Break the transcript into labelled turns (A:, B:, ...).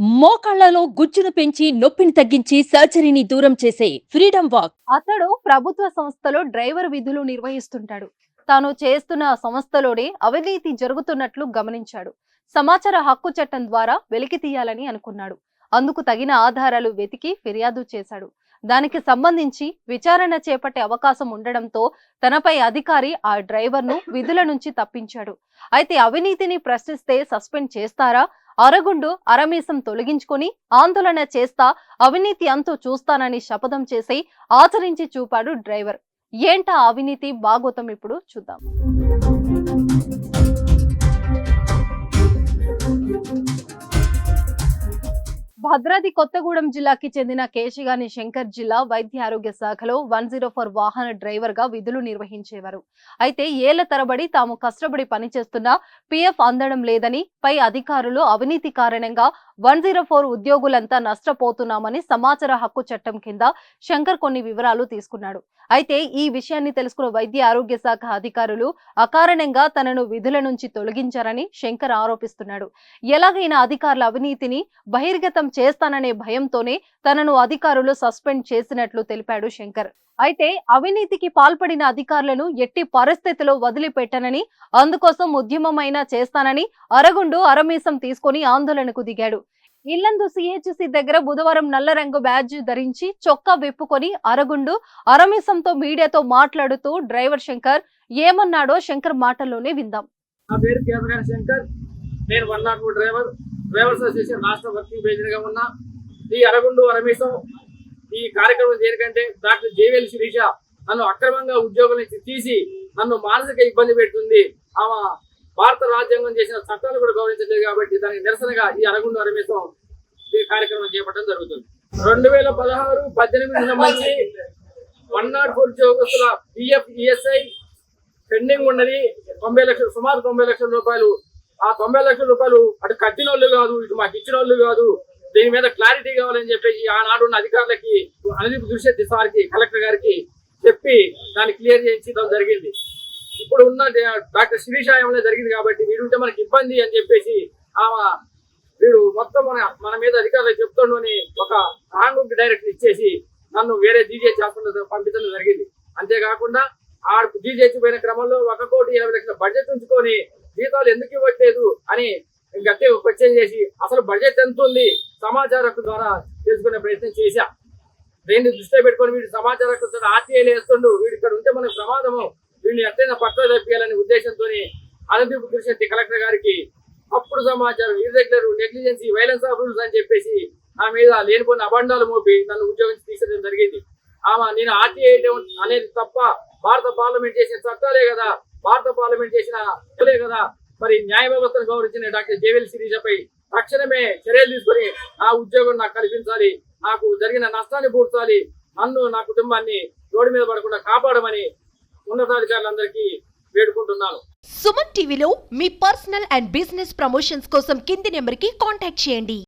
A: మోకాళ్ళలో గుజ్జును పెంచి నొప్పిని తగ్గించి సర్జరీని దూరం చేసే ఫ్రీడమ్ వాక్.
B: అతడు ప్రభుత్వ సంస్థలో డ్రైవర్ విధులు నిర్వహిస్తుంటాడు. తాను చేస్తున్న సంస్థలోనే అవినీతి జరుగుతున్నట్లు గమనించాడు. సమాచార హక్కు చట్టం ద్వారా వెలికి తీయాలని అనుకున్నాడు. అందుకు తగిన ఆధారాలు వెతికి ఫిర్యాదు చేశాడు. దానికి సంబంధించి విచారణ చేపట్టే అవకాశం ఉండడంతో తనపై అధికారి ఆ డ్రైవర్ను విధుల నుంచి తప్పించాడు. అయితే అవినీతిని ప్రశ్నిస్తే సస్పెండ్ చేస్తారా? అరగుండు అరమీసం తొలగించుకొని ఆందోళన చేస్తా అవినీతి అంతు చూస్తానని శపథం చేసి ఆచరించి చూపాడు డ్రైవర్. ఏంటా అవినీతి? భాగోతం ఇప్పుడు చూద్దాం. భద్రాద్రి కొత్తగూడెం జిల్లాకి చెందిన కేశిగాని శంకర్ జిల్లా వైద్య ఆరోగ్య శాఖలో వన్ జీరో ఫోర్ వాహన డ్రైవర్గా విధులు నిర్వహించేవారు. అయితే ఏళ్ళ తరబడి తాము కష్టపడి పనిచేస్తున్నా పిఎఫ్ అందడం లేదని పై అధికారులు అవినీతి కారణంగా వన్ జీరో ఫోర్ ఉద్యోగులంతా నష్టపోతున్నామని సమాచార హక్కు చట్టం కింద శంకర్ కొన్ని వివరాలు తీసుకున్నాడు. అయితే ఈ విషయాన్ని తెలుసుకున్న వైద్య ఆరోగ్య శాఖ అధికారులు అకారణంగా తనను విధుల నుంచి తొలగించారని శంకర్ ఆరోపిస్తున్నాడు. ఎలాగైనా అధికారుల అవినీతిని బహిర్గతం చేస్తాననే భయంతోనే తనను అధికారులు సస్పెండ్ చేసినట్లు తెలిపాడు శంకర్. అయితే అవినీతికి పాల్పడిన అధికారులను ఎట్టి పరిస్థితిలో వదిలిపెట్టనని అందుకోసం ఉద్యమమైనా చేస్తానని అరగుండు అరమీసం తీసుకొని ఆందోళనకు దిగాడు. ఇల్లందు సిహెచ్సి దగ్గర బుధవారం నల్ల రంగు బ్యాడ్జ్ ధరించి చొక్కా విప్పుకొని అరగుండు అరమీసంతో మీడియాతో మాట్లాడుతూ డ్రైవర్ శంకర్ ఏమన్నాడో శంకర్ మాటల్లోనే విందాం.
C: నా పేరు శంకర్. నేను one nought driver. Drivers association రాష్ట్ర వర్కింగ్ ప్రెసిడెంట్గా ఉన్న ఈ అరగుండు రమేశం ఈ కార్యక్రమం దేనికంటే డాక్టర్ జేవేల్ శిరీష నన్ను అక్రమంగా ఉద్యోగం నుంచి తీసి నన్ను మానసిక ఇబ్బంది పెడుతుంది. ఆమె భారత రాజ్యాంగం చేసిన చట్టాలు కూడా గౌరవించలేదు కాబట్టి దానికి నిరసనగా ఈ అరగుండు అరమేశం ఈ కార్యక్రమం చేపట్టడం జరుగుతుంది. రెండు వేల పదహారు పద్దెనిమిది సంబంధించి వన్ నాట్ ఫోర్ ఉద్యోగస్తుల పిఎఫ్ ఈఎస్ఐ పెండింగ్ ఉన్నది. తొంభై లక్షలు సుమారు తొంభై లక్షల రూపాయలు ఆ తొంభై లక్షల రూపాయలు అటు కట్టిన వాళ్ళు కాదు ఇటు మాకు ఇచ్చిన వాళ్ళు కాదు దీని మీద క్లారిటీ కావాలని చెప్పేసి ఆనాడు ఉన్న అధికారులకి అనుదీప్ దుర్శెట్టి సార్కి కలెక్టర్ గారికి చెప్పి దాన్ని క్లియర్ చేయించడం జరిగింది. ఇప్పుడు ఉన్న డాక్టర్ శిరీష ఏమైనా జరిగింది కాబట్టి వీడు ఉంటే మనకి ఇబ్బంది అని చెప్పేసి ఆమె వీడు మొత్తం మన మన మీద అధికారులు చెప్తుండు అని ఒక రాంగ్ డైరెక్ట్ ఇచ్చేసి నన్ను వేరే డీజే హాస్పిటల్ పంపించడం జరిగింది. అంతేకాకుండా ఆ జీజీహెచ్ పోయిన క్రమంలో ఒక కోటి ఇరవై లక్షల బడ్జెట్ ఉంచుకొని జీతాలు ఎందుకు ఇవ్వట్లేదు అని గట్టి క్వశ్చన్ చేసి అసలు బడ్జెట్ ఎంత ఉంది? సమాచార హక్కు ద్వారా తెలుసుకునే ప్రయత్నం చేశా. దీన్ని దృష్టిలో పెట్టుకొని వీడు సమాచార హక్కు ఆర్టీఐలు వేస్తుండు. వీడు ఇక్కడ ఉంటే మనకు ప్రమాదము. వీడిని ఎట్లయినా పట్ల తప్పియాలనే ఉద్దేశంతో అనంతపు కృష్ణ కలెక్టర్ గారికి అప్పుడు సమాచారం irregular negligence violence of rules అని చెప్పేసి నా మీద లేనిపోయిన అబండాలు మోపి నన్ను ఉద్యోగం తీసేయడం జరిగింది. ఆమె నేను ఆర్టీఐ అనేది తప్ప భారత పార్లమెంట్ చేసిన చట్టాలే కదా. భారత పార్లమెంట్ చేసిన చట్టాలే కదా మరి న్యాయ వ్యవస్థను గౌరవించిన డాక్టర్ జేవెల్ శిరీషపై తక్షణమే చర్యలు తీసుకొని ఆ ఉద్యోగం నాకు కల్పించాలి నాకు జరిగిన నష్టాన్ని పూడ్చాలి నన్ను నా కుటుంబాన్ని రోడ్డు మీద పడకుండా కాపాడమని ఉన్నతాధికారులందరికీ వేడుకుంటున్నాను.
D: సుమన్ టీవీలో మీ పర్సనల్ అండ్ బిజినెస్ ప్రమోషన్స్ కోసం కింది నెంబర్కి కాంటాక్ట్ చేయండి.